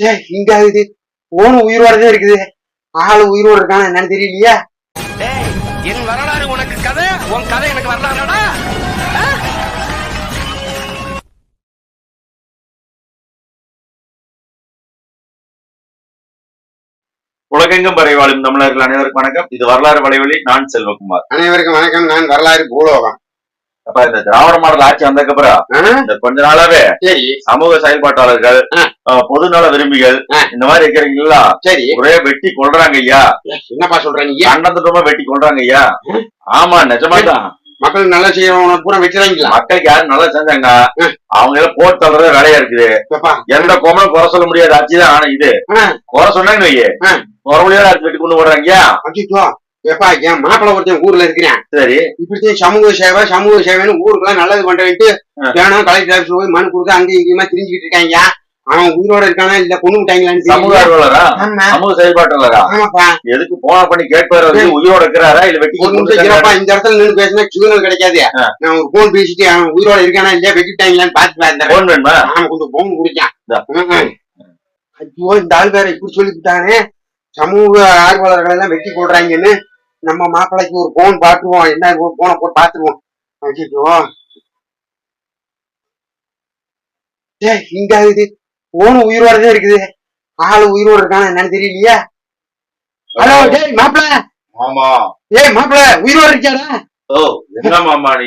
டேய் இங்க ஆகுது போன உயிரோட தான் இருக்குது. ஆளு உயிரோட இருக்கானா என்னன்னு தெரியலையா. டேய் என் வரலாறு உனக்கு கதை? உன் கதை எனக்கு வரலாறுடா. உலகெங்கும் வரை வாழும் தமிழர்கள் அனைவருக்கும் வணக்கம். இது வரலாறு வலைவலி. நான் செல்வகுமார். அனைவருக்கும் வணக்கம். நான் வரலாறு பூலோகம். அப்ப இந்த திராவிட மாடல் ஆட்சி வந்ததுக்கு அப்புறம்? இந்த கொஞ்ச நாளாவே சரி. சமூக செயல்பாட்டாளர்கள் ஆ. அஹ், பொதுநல விரும்பிகள். இந்த மாதிரி இருக்கிறீங்களா? சரி. ஒரே வெட்டி கொள்றாங்க ஐயா. என்னப்பா சொல்ற நீ? கண்டத்துட்டமா வெட்டி கொள்றாங்க ஐயா. ஆமா நிஜமாதான். மக்கள் நல்லா செய்யறவங்க பூரா வச்சுறாங்களா மக்களுக்கு யாரும் நல்லா செஞ்சாங்க. அவங்க எல்லாம் போட்டு தள்ளுறதே வேலையா இருக்குது. எந்த கோமலும் குறை சொல்ல முடியாத ஆட்சி தான் ஆனா இது. குறை சொன்னாங்க ஆ. குறை முடியாத ஆட்சி வெட்டி கொண்டு போடுறாங்க ஐயா. எப்பா என் மாப்பிள்ள ஒருத்தன் ஊர்ல இருக்கிறேன். சரி. இப்படித்தான் சமூக சேவை சமூக சேவைன்னு ஊருக்குலாம் நல்லது பண்றேன்ட்டு. வேணும் கலெக்டர் ஆஃபீஸ் போய் மனு கொடுத்து அங்கேயும் இங்கேயுமா திரிஞ்சுக்கிட்டு இருக்காங்க அவன் உயிரோட இருக்கானா இல்ல கொண்டு விட்டாங்களான்னு சமூக. ஆர்வலரா? சமூக செயல்பாட்டாளரா? ஆமாப்பா. எதுக்கு போன பண்ணி கேட்பாரு உயிரோட இருக்கிறாரா இல்ல வெட்டி இந்த இடத்துல நின்று பேசினா சிக்னல் கிடைக்காது. நான் ஒரு போன் பேசிட்டு அவன் உயிரோட இருக்கானா இல்லையா வெட்டிட்டாங்களான்னு பாத்து பார்த்தேன் போன் வேணுமா? அவன் கொஞ்சம் போன் குடிச்சான். ஐயோ இந்த ஆள் வேற இப்படி சொல்லிவிட்டானே சமூக ஆர்வலர்கள் எல்லாம் வெட்டி போடுறாங்கன்னு நம்ம மாப்பிள்ளைக்கு ஒரு போன் பாத்துருவோம் என்ன போனை போட்டு பாத்துருவோம் ஐயோ டேய் இங்க ஆகுது போன் உயிரோட தான் இருக்குது. ஆளு உயிரோட இருக்கானா என்னன்னு தெரியலையா? ஹலோ டேய் மாப்பிள்ள ஆமா ஏய் மாப்பிள்ள உயிரோட இருக்கியாடா? ஓ என்ன மாமா நீ?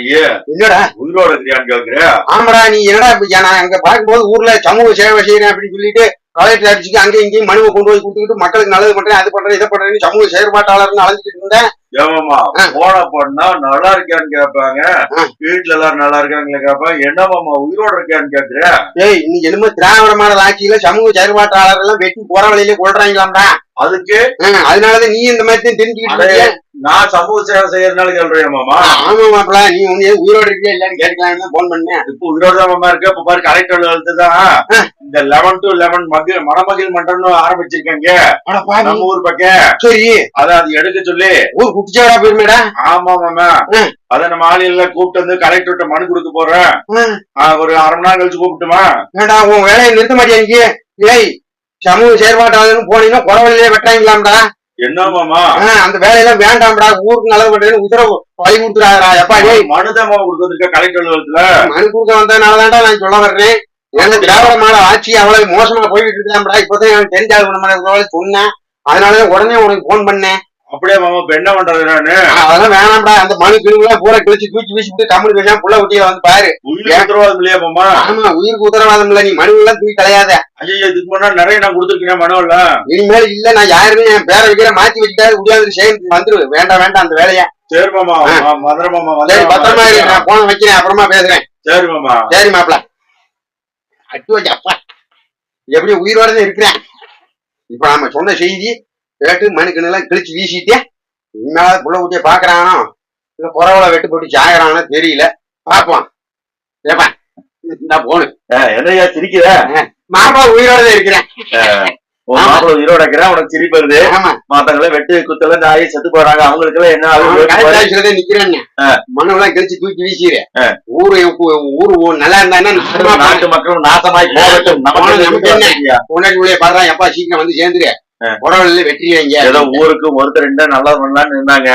இல்லடா உயிரோட இருக்கிறியான்னு கேக்குற? ஆமாடா நீ என்னடா நான் அங்க பார்க்கும்போது ஊர்ல சமூக சேவை செய்யறேன் அப்படின்னு சொல்லிட்டு கலெக்டர் ஆஃபீஸுக்கு அங்கேயும் இங்கேயும் மனுவை கொண்டு போய் கொடுத்துக்கிட்டு மக்களுக்கு நல்லது பண்றேன் அது பண்றேன் இதை பண்றேன்னு சமூக செயற்பாட்டாளர்னு அழைஞ்சிட்டு இருந்தேன். ஏமாமா. போன பண்ணா நல்லா இருக்கியான்னு கேட்பாங்க. வீட்டுல எல்லாரும் நல்லா இருக்காங்களே கேட்பாங்க. என்ன மாமா உயிரோட இருக்கியான்னு கேக்குற ஏய் இன்னைக்கு என்னமோ திராவிட மாடல் ஆட்சியில சமூக செயற்பாட்டாளர் எல்லாம் வெட்டி போற வழியில கொள்றாங்களாம்டா அதுக்கு அதனாலதான் நீ இந்த மாதிரி தெரிஞ்சுக்கிட்டு. நான் சமூக சேவை செய்யறதுனால சொல்றேன் மாமா. ஆமா மாப்பிள்ள நீ வந்து உயிரோட இருக்கியா? இல்லையான்னு கேட்கலாம்னு போன் பண்ணேன். இப்ப உயிரோட தான் மாமா இருக்கு. இப்ப பாரு கலெக்டர் தான். இந்த லெவன் டு லெவன் மகிழ் மணமகிழ் மன்றம்னு ஆரம்பிச்சிருக்காங்க. நம்ம ஊர் பக்கம். சரி. அதான் அது எடுக்க சொல்லி. ஊர் குட்டிச்சவரா போயிருமேடா. ஆமா மாமா. அத நம்ம ஆளுல கூப்பிட்டு வந்து கலெக்டர்கிட்ட மனு கொடுக்க போறேன். ஒரு அரை மணி நேரம் கழிச்சு கூப்பிட்டுமா? உன் வேலையை நிறுத்த மாட்டியா நீ? ஏய் சமூக செயற்பாட்டாளர்னு போனீங்கன்னா குற வழியிலே வெட்டுறாங்களாம்டா. என்ன மாமா அந்த வேலையெல்லாம் வேண்டாம்டா. ஊருக்கு நல்லது பண்றேன்னு உத்தரவு வழி கொடுத்துறாரா எப்பா டேய். மனுதான் மாமா கொடுத்துருக்க கலெக்டர் அலுவலகத்துல. மனு கொடுக்க வந்ததுனாலதான்டா நான் சொல்ல வர்றேன். ஏன்னா திராவிட மாடல் ஆட்சி அவ்வளவு மோசமா போய்கிட்டு இருக்காம்டா இப்பதான் எனக்கு தெரிஞ்ச ஆள் நம்ம சொன்னேன். அதனாலதான் உடனே உனக்கு போன் பண்ணேன். அப்படியே மாமா இப்ப என்ன பண்றது நானு அதெல்லாம் வேணாம்டா. அந்த மனு கிருமிலாம் பூரா கிழிச்சு தூக்கி வீசிட்டு தமிழ் பேசாம புள்ள குட்டியில வந்து பாரு. உயிர் உத்தரவாதம் இல்லையா மாமா? ஆமா உயிருக்கு உத்தரவாதம் இல்ல. நீ மனு எல்லாம் தூக்கி கிடையாத ஐயோ இதுக்கு முன்னாடி நிறைய நான் கொடுத்துருக்கேன் மனுவில் இனிமேல் இல்ல நான் யாருமே என் பேரை வைக்கிற மாத்தி வச்சுட்டாரு. முடியாது சேர்ந்து வந்துரு. வேண்டாம் வேண்டாம் அந்த வேலையை. சரி மாமா மதுரை மாமா பத்திரமா இரு. மாமா. நான் போன வைக்கிறேன். அப்புறமா பேசுறேன். சரி மாமா. சரி மாப்பிள. அட்டு வச்சு அப்பா. எப்படி உயிரோட இருக்கிறேன். இப்ப நாம சொன்ன செய்தி கேட்டு மனுக்கணெல்லாம் கிழிச்சு வீசிட்டே இன்னால புள்ள குட்டிய பாக்குறானோ இல்ல குறவளை வெட்டு போட்டு சாகுறானோ தெரியல. பாப்போம் ஏப்பா நான் போனு. ஆ, என்னய்யா சிரிக்கிற? மாப்பா உயிரோட இருக்கிறேன். மாப்பிள்ள உயிரோட இருக்கிறேன் உனக்கு சிரிப்பு வருது? ஆமா. மத்தவங்கள வெட்டு குத்தல நாயி செத்து போறாங்க. அவங்களுக்கு எல்லாம் என்ன கடைசியில நிக்கிறேன் ஆ. மனுவெல்லாம் கிழிச்சு தூக்கி வீசிடு ஆ. ஊரு ஊரு நல்லா இருந்தா நாட்டு மக்களும் நாசமாய் போகட்டும். போனா நமக்கு நமக்கு என்ன? என்ன பொண்டாட்டி உள்ளே பாடுறா எப்பா சீக்கிரம் வந்து சேர்ந்துரு. உறவுல வெற்றியாங்க ஏதோ ஊருக்கு ஒருத்தர் ரெண்டு நல்லா பண்ணலாம்னு இருந்தாங்க.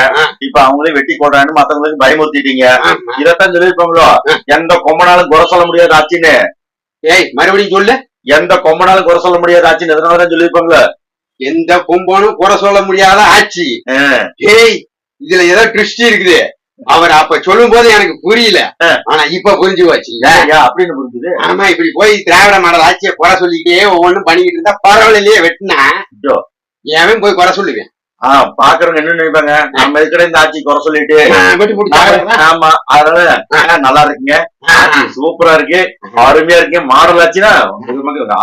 இப்ப அவங்களே வெட்டி போடுறான்னு மத்தவங்களுக்கு பயமுறுத்திட்டீங்க. இதத்தான் சொல்லிருப்பாங்களோ எந்த கொம்பனாலும் குறை சொல்ல முடியாது ஆச்சுன்னு. ஏய் மறுபடியும் சொல்லு. எந்த கொம்பனாலும் குறை சொல்ல முடியாது ஆச்சுன்னு. எதனாலதான் சொல்லிருப்பாங்களோ எந்த கும்பனும் குறை சொல்ல முடியாத ஆட்சி. ஏய் இதுல ஏதோ ட்விஸ்ட் இருக்குது. அவர் அப்ப சொல்லும் போது எனக்கு புரியல. ஆனா இப்ப புரிஞ்சு அப்படின்னு புரிஞ்சுது. ஆமா இப்படி போய் திராவிட மாடல் ஆட்சியை குறை சொல்லிக்கிட்டே ஒவ்வொன்றும் பண்ணிக்கிட்டு இருந்தா பரவாயில்லையே வெட்டினா. ஏன் போய் குறை சொல்லுவேன்? ஆஹ் பாக்குறவங்க என்ன நினைப்பாங்க? நம்ம இருக்கிற இந்த ஆட்சி குறை சொல்லிட்டு? ஆமா அதனால நல்லா இருக்குங்க. சூப்பரா இருக்கு. அருமையா இருக்கு மாடல் ஆச்சுன்னா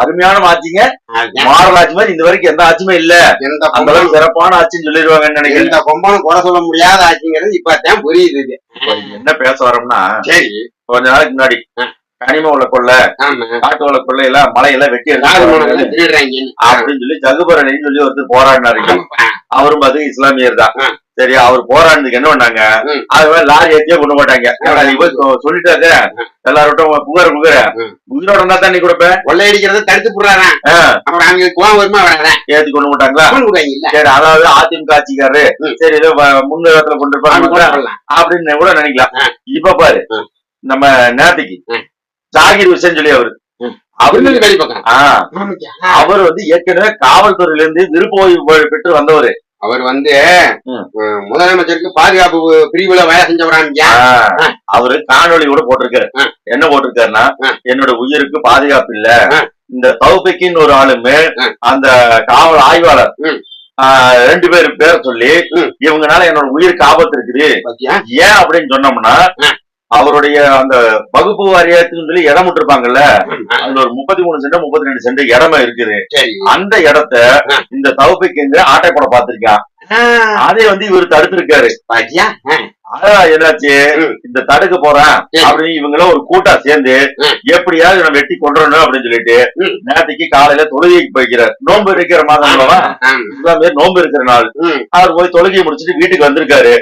அருமையான ஆட்சிங்க. மாடல் ஆட்சி மாதிரி இந்த வரைக்கும் எந்த ஆட்சியுமே இல்ல. அந்த அளவுக்கு சிறப்பான ஆட்சின்னு சொல்லிடுவாங்கன்னு நினைக்கிறேன். கொம்பனும் குறை சொல்ல முடியாத ஆட்சிங்கிறது இப்பதான் புரியுது என்ன பேச வரோம்னா சரி. கொஞ்ச நாளைக்கு முன்னாடி. கனிம உள்ள கொள்ளை காட்டு உள்ள கொள்ளை எல்லாம் மலையெல்லாம் வெட்டி. அப்படின்னு சொல்லி ஜகுபரணின்னு சொல்லி ஒருத்தர் போராடினாரு. அவரும் பார்த்து இஸ்லாமியர் தான். சரி அவர் போராடுறதுக்கு என்ன பண்ணாங்க. அது லாரி ஏத்தியே கொண்டு போட்டாங்க நீ போய் சொ- சொல்லிட்டாங்க எல்லாரோட்டும் புகார் புகார. உயிரோட இருந்தா தான் நீ கொடுப்ப? கொள்ளையடிக்கிறத தடுத்து போடுறாராம் ஆ, அப்புறம் அவங்களுக்கு கோவம் வருமா ஏத்தி கொண்டு போட்டாங்களா? சரி அதாவது அதிமுக ஆட்சிக்காரரு. சரி ஏதோ முன்னிலத்துல கொண்டு இருப்பாங்க அப்படின்னு கூட நினைக்கலாம். இப்ப பாரு. நம்ம நேத்திக்கு ம். ஜாகிர் ஹுசேன் சொல்லி அவரு. அவரு வந்து ஏற்கனவே காவல்துறையில இருந்து விருப்ப ஓய்வு பெற்று வந்தவர். அவர் வந்து முதலமைச்சருக்கு பாதுகாப்பு பிரிவுல வேலை செஞ்சவராங்க ஆ, அவரு காணொளி கூட போட்டிருக்காரு. ஆ. என்ன போட்டிருக்காருன்னா ஆ. என்னோட உயிருக்கு பாதுகாப்பு இல்ல. ஆ. இந்த தௌபிக்கின்னு ஒரு ஆளுமே ஆ. அந்த காவல் ஆய்வாளர். ரெண்டு பேரும் பேர் சொல்லி. இவங்கனால என்னோட உயிருக்கு ஆபத்து இருக்குது. ஏன் அப்படின்னு சொன்னோம்னா. அவருடைய அந்த வகுப்பு வாரியத்துக்குன்னு சொல்லி இடம் விட்டுருப்பாங்கல்ல அதுல ஒரு முப்பத்தி மூணு சென்ட் முப்பத்தி ரெண்டு சென்ட் இடமா இருக்குது. அந்த இடத்த. இந்த தௌபிக்கு ஆட்டை போட பார்த்திருக்கான் ஆஹ், அதை வந்து இவர் தடுத்திருக்காரு. என்னாச்சு. இந்த தடுக்க போறேன். அப்படின்னு இவங்கள ஒரு கூட்டா சேர்ந்து. எப்படியாவது இவனை வெட்டி கொண்டுறணும் அப்படின்னு சொல்லிட்டு. நேற்றுக்கு காலையில தொழுகைக்கு போய்க்கிறார். நோன்பு இருக்கிற மாதம் நோன்பு இருக்கிற நாள். அவர் போய் தொழுகையை முடிச்சிட்டு வீட்டுக்கு வந்திருக்காரு.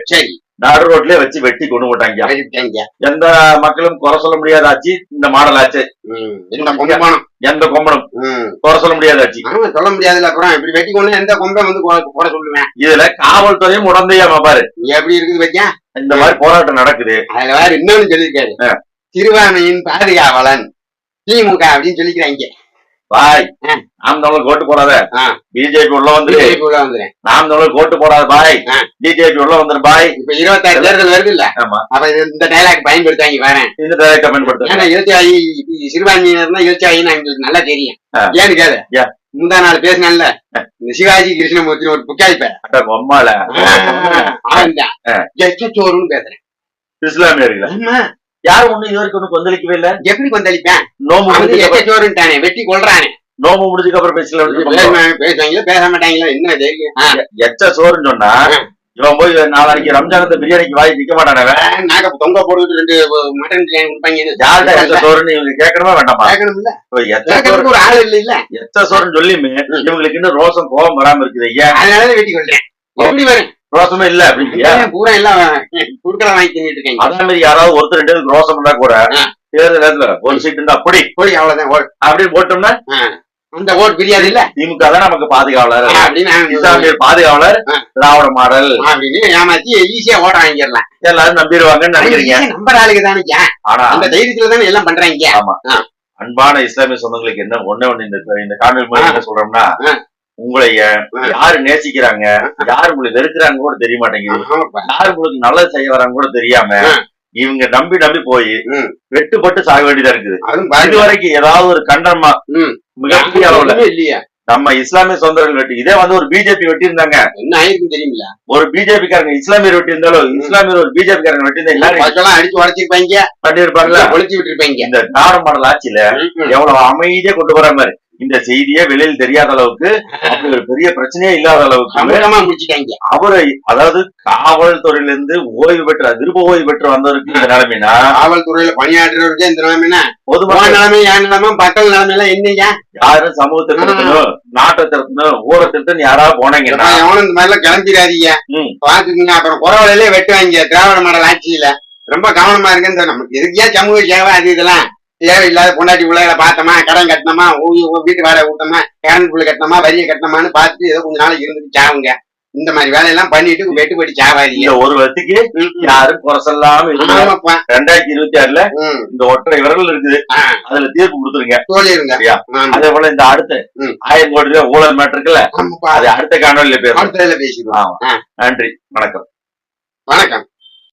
நடு ரோட்லயே வச்சு வெட்டி கொண்டு போட்டாங்க. எந்த மக்களும் குறை சொல்ல முடியாத ஆச்சு இந்த மாடல் ஆச்சு எந்த கொம்பனும். குறை சொல்ல முடியாத ஆச்சு சொல்ல முடியாதுல்ல அப்புறம் இப்படி வெட்டி கொண்டு எந்த கொம்பை வந்து கொ- போட சொல்லுவேன்? இதுல காவல்துறையும் உடந்தையாம பாரு. எப்படி இருக்குது வைக்கா இந்த மாதிரி போராட்டம் நடக்குது. அதுல வேற இன்னொன்னு சொல்லியிருக்காரு. சிறுபான்மையின் பாதுகாவலன் திமுக அப்படின்னு சொல்லிக்கிறாங்க. பாய். நாம் தமிழர் ஓட்டு போடாத. பிஜேபி உள்ள வந்து BJP உள்ள வந்துறேன் நாம் தமிழர் ஓட்டு போடாத பாய். பிஜேபி உள்ள வந்துரு பாய். இப்ப இருபத்தாறு தேர்தல் வருது இல்ல? ஆமா. அப்ப இந்த டைலாக் பயன்படுத்தாங்க பாரு இந்த கமெண்ட் படுத்த ஏன்னா எழுச்சாயி சிறுபான்மையினர் எழுச்சாயின்னு எங்களுக்கு நல்லா தெரியும். ஏன்னு ஏன்? முந்தா நாள் பேசினால இந்த சிவாஜி கிருஷ்ணமூர்த்தி ஒரு புக்காய் பேர் பொம்மால அவன் தான். எச்சோறுன்னு பேசுறேன். இஸ்லாமியர்கள்? யாரும் ஒண்ணு இது வரைக்கும் ஒண்ணு கொந்தளிக்கவே இல்ல? எப்படி கொந்தளிப்பேன்? நோம்பு எச்சோறுன்ட்டானே வெட்டி கொள்றானே. நோம்பு முடிஞ்சதுக்கு அப்புறம் பேசல பேசுவாங்க பேசுவாங்களா பேச மாட்டாங்களா என்ன. எச்ச சோறுன்னு சொன்னா. இவன் போய் நாளைக்கு ரம்ஜானத்தை பிரியாணிக்கு வாய் நிக்க மாட்டானவன் ஆ, நாங்க தொங்க போட்டுட்டு ரெண்டு மட்டன் பிரியாணி கொடுப்பாங்க. யார்கிட்ட சோறுன்னு இவங்க கேட்கணுமா வேண்டாமா? கேட்கணும்ல. சோறு கேட்கறதுக்கு ஒரு ஆள் இல்ல இல்ல எச்ச சோறுன்னு சொல்லியுமே இவங்களுக்கு இன்னும் ரோசம் கோபம் வராம இருக்குது ஏன் அதனால வெட்டி கொள்றேன் எப்படி வரும்? ரோசமே இல்ல அப்படின்றியா பூரா எல்லாம் குடுக்கல வாங்கி தின்னுட்டு இருக்காங்க? அதே மாதிரி யாராவது ஒருத்தர் ரெண்டு பேருக்கு ரோசம் இருந்தா கூட. தேர்தல் நேரத்துல ஒரு சீட் இருந்தா அப்படி போய் அவ்வளவுதான் ஓட். அப்படின்னு போட்டோம்னா. அந்த ஓட் பிரியாது இல்ல? திமுக தான் நமக்கு பாதுகாவலர். அப்படின்னு பாதுகாவலர். திராவிட மாடல். அப்படின்னு ஏமாத்தி ஈஸியா ஓட்ட வாங்கிடலாம். எல்லாரும் நம்பிடுவாங்கன்னு நினைக்கிறீங்க. நம்பர் ஆளுக்கு தானே ஆனா அந்த தைரியத்துல தானே எல்லாம் பண்றாங்க. அன்பான இஸ்லாமிய சொந்தங்களுக்கு என்ன ஒண்ணே ஒண்ணு இந்த காணொலி மூலம் என்ன சொல்றோம்னா உங்களைய. யாரு நேசிக்கிறாங்க? யாரு உங்களை வெறுக்கிறாங்க கூட தெரிய மாட்டேங்குது. யாரு உங்களுக்கு நல்லது செய்ய வராங்க கூட தெரியாம. இவங்க நம்பி நம்பி போய். வெட்டுப்பட்டு சாக வேண்டியதா இருக்குது. இது வரைக்கும் ஏதாவது ஒரு கண்டனமா. மிகப்பெரிய அளவுல இல்லையா. நம்ம இஸ்லாமிய சொந்தர்கள் வெட்டி இதே வந்து ஒரு பிஜேபி வெட்டி இருந்தாங்க என்ன ஆயிருக்கும் தெரியுமில்ல? ஒரு பிஜேபி காரங்க இஸ்லாமியர் வெட்டி இருந்தாலும் இஸ்லாமியர் ஒரு பிஜேபி காரங்க வெட்டி இருந்தா அடிச்சு உடச்சிருப்பாங்க. பண்ணிருப்பாங்களா ஒழிச்சு விட்டுருப்பாங்க. இந்த திராவிட மாடல் ஆட்சியில எவ்வளவு அமைதியா கொண்டு வர மாதிரி. இந்த செய்தியே வெளியில் தெரியாத அளவுக்கு அப்படி ஒரு பெரிய பிரச்சனையே இல்லாத அளவுக்கு அவரை அதாவது காவல்துறையில இருந்து ஓய்வு பெற்ற திரும்ப ஓய்வு பெற்று வந்தவருக்கு இந்த நிலைமைனா காவல்துறையில பணியாற்றுறவருக்கு இந்த நிலைமைனா பொதுமக்கள் நிலைமை என் நிலைமை மக்கள் நிலைமை எல்லாம் என்னங்க யாரும் சமூகத்தை திருத்தணும் நாட்டை திருத்தணும் ஊரை திருத்தணும் யாராவது போனாங்கன்னா எவனும் இந்த மாதிரி எல்லாம் கிளம்பிடாதீங்க. பாத்துக்கங்க அப்புறம் குறவலையிலே வெட்டுவாங்க. திராவிட மாடல் ஆட்சியில. ரொம்ப கவனமா இருக்குன்னு நமக்கு எதுக்கியா சமூக சேவை அது இதெல்லாம்? தேவையில்லாத பொண்டாட்டி பிள்ளைகளை பார்த்தோமா கடன் கட்டினோமா வீட்டு வாடகை விட்டோமா கரண்ட் பிள்ளை கட்டினோமா வரியை கட்டினோமான்னு பார்த்துட்டு ஏதோ கொஞ்ச நாளைக்கு இருந்துட்டு சாவுங்க. இந்த மாதிரி வேலையெல்லாம் பண்ணிட்டு வெட்டு வெட்டி சாவாதீங்க. ஒரு வருஷத்துக்கு. யாரும் குறை சொல்லாம இருங்க ஆமாப்பா. ரெண்டாயிரத்தி இருபத்தி ஆறுல இந்த ஒற்றை விரல் இருக்குது. அதுல தீர்ப்பு கொடுத்துருங்க. சொல்லிருங்க. அதே போல இந்த அடுத்த. ஆயிரம் கோடி ரூபாய் ஊழல் மேட்டர் இருக்குல்ல ஆமாப்பா. அது அடுத்த காணொலியில ஆமா. நன்றி. வணக்கம். வணக்கம்.